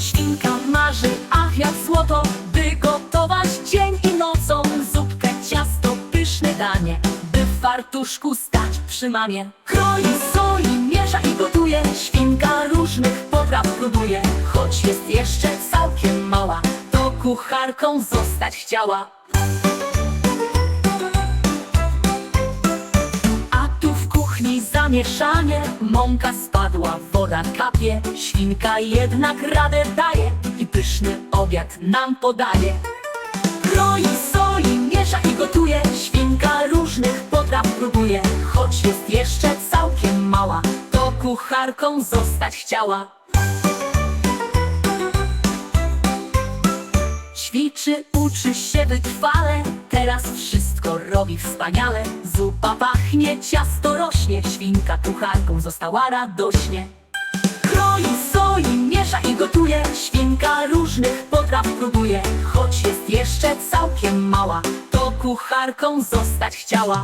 Świnka marzy, ach jak złoto By gotować dzień i nocą. Zupkę, ciasto, pyszne danie By w fartuszku stać przy mamie. Kroi, soli, miesza i gotuje. Świnka różnych potraw próbuje. Choć jest jeszcze całkiem mała To kucharką zostać chciała zamieszanie. Mąka spadła, woda kapie Świnka jednak radę daje I pyszny obiad nam podaje. Kroi, soli, miesza i gotuje Świnka różnych potraw próbuje. Choć jest jeszcze całkiem mała To kucharką zostać chciała. Ćwiczy, uczy się wytrwale Teraz wszystko robi wspaniale. Zupa pachnie, ciasto rośnie. Świnka kucharką została radośnie. Kroi, soli, miesza i gotuje. Świnka różnych potraw próbuje. Choć jest jeszcze całkiem mała To kucharką zostać chciała